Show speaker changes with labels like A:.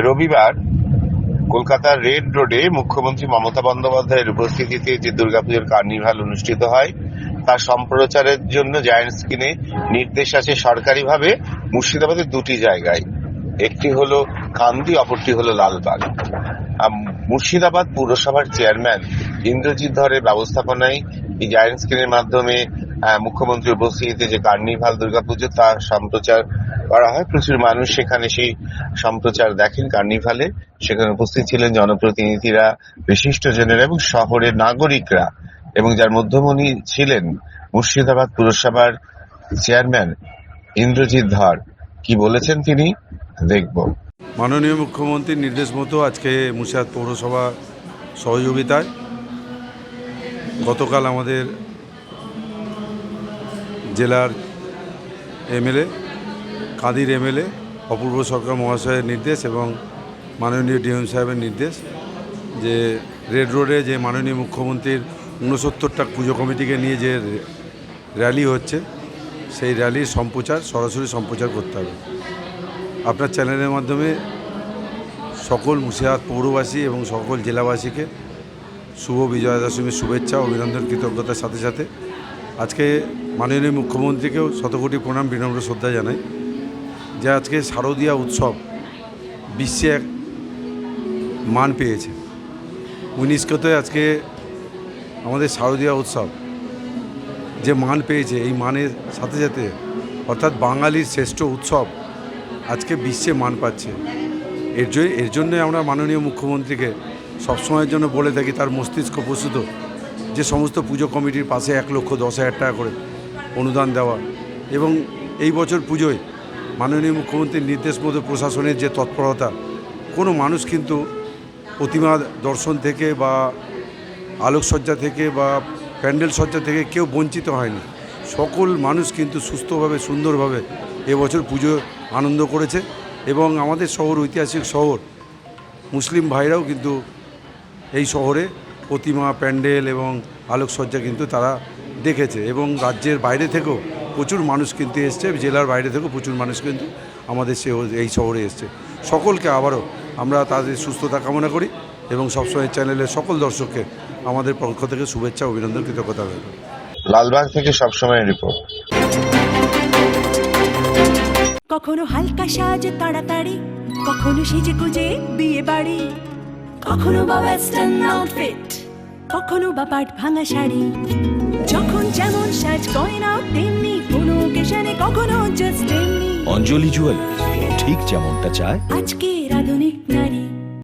A: রবিবার কলকাতার রেড রোডে মুখ্যমন্ত্রী মমতা বন্দ্যোপাধ্যায়ের উপস্থিতিতে যে দুর্গাপুজোর কার্নিভাল অনুষ্ঠিত হয়, তার সম্প্রচারের জন্য জায়ান্ট স্ক্রিনে নির্দেশ আছে সরকারিভাবে মুর্শিদাবাদের দুটি জায়গায়। একটি হলো কান্দি, অপরটি হলো লালবাগ। মুর্শিদাবাদ পুরসভার চেয়ারম্যান ইন্দ্রজিৎ ধরের ব্যবস্থাপনায় এই জায়ান্ট স্ক্রিনের মাধ্যমে মুখ্যমন্ত্রীর উপস্থিতিতে যে কার্নিভাল, দুর্গাপুজো তা সম্প্রচার করা হয়। প্রচুর মানুষ সেখানে সেই সম্প্রচার দেখেন কার্নিভালে। সেখানে উপস্থিত ছিলেন জনপ্রতিনিধিরা বিশিষ্ট বিশিষ্টজনেরা এবং শহরের নাগরিকরা। এবং যার মধ্যমণি ছিলেন মুর্শিদাবাদ পুরসভার চেয়ারম্যান ইন্দ্রজিৎ ধর। কি বলেছেন তিনি? দেখব।
B: মাননীয় মুখ্যমন্ত্রীর নির্দেশ মতো আজকে মুর্শিদাবাদ পৌরসভা সহযোগিতায় গতকাল আমাদের জেলার এমএলএ, কাদির এমএলএ, অপূর্ব সরকার মহাশয়ের নির্দেশ এবং মাননীয় ডিএম সাহেবের নির্দেশ যে রেড রোডে যে মাননীয় মুখ্যমন্ত্রীর ঊনসত্তরটা পুজো কমিটিকে নিয়ে যে র্যালি হচ্ছে, সেই র্যালির সম্প্রচার, সরাসরি সম্প্রচার করতে হবে। আপনার চ্যানেলের মাধ্যমে সকল মুর্শিদাবাদ পৌরবাসী এবং সকল জেলাবাসীকে শুভ বিজয়া দশমীর শুভেচ্ছা, অভিনন্দন, কৃতজ্ঞতার সাথে সাথে আজকে মাননীয় মুখ্যমন্ত্রীকেও শতকোটি প্রণাম, বিনম্র শ্রদ্ধা জানাই যে আজকে শারদীয়া উৎসব বিশ্বে এক মান পেয়েছে। ইউনেস্কোতে আজকে আমাদের শারদীয়া উৎসব যে মান পেয়েছে, এই মানের সাথে সাথে অর্থাৎ বাঙালির শ্রেষ্ঠ উৎসব আজকে বিশ্বে মান পাচ্ছে। এর জন্য, এর জন্যই আমরা মাননীয় মুখ্যমন্ত্রীকে সবসময়ের জন্য বলে থাকি, তার মস্তিষ্ক প্রসূত। যে সমস্ত পুজো কমিটির পাশে এক লক্ষ দশ হাজার টাকা করে অনুদান দেওয়া এবং এই বছর পুজোয় মাননীয় মুখ্যমন্ত্রীর নির্দেশ মতো প্রশাসনের যে তৎপরতা, কোনো মানুষ কিন্তু প্রতিমা দর্শন থেকে বা আলোকসজ্জা থেকে বা প্যান্ডেল সজ্জা থেকে কেউ বঞ্চিত হয়নি। সকল মানুষ কিন্তু সুস্থভাবে, সুন্দরভাবে এবছর পুজো আনন্দ করেছে এবং আমাদের শহর ঐতিহাসিক শহর, মুসলিম ভাইরাও কিন্তু এই শহরে প্রতিমা প্যান্ডেল এবং আলোকসজ্জা কিন্তু তারা দেখেছে এবং রাজ্যের বাইরে থেকেও প্রচুর মানুষ কিন্তু এসছে জেলার বাইরে থেকেও প্রচুর মানুষ কিন্তু আমাদের সে এই শহরে এসছে। সকলকে আবারও আমরা তাদের সুস্থতা কামনা করি এবং সবসময় চ্যানেলের সকল দর্শককে আমাদের পক্ষ থেকে শুভেচ্ছা অভিনন্দন কৃতজ্ঞতা রইল
A: লালবাগ থেকে সবসময় রিপোর্ট
C: কখনো হালকা সাজে তাড়াতাড়ি কখনো সেজে গুজে বিয়ে বাড়ি কখনো বা ওয়েস্টার্ন আউটফিট কখনো বা পাট ভাঙা শাড়ি। যখন যেমন সাজ গয়না তেমনি কোনো কেশানে কখনো জাস্ট তেমনি।
D: অঞ্জলি জুয়েল ঠিক যেমনটা চায়।
C: আজকে আধুনিক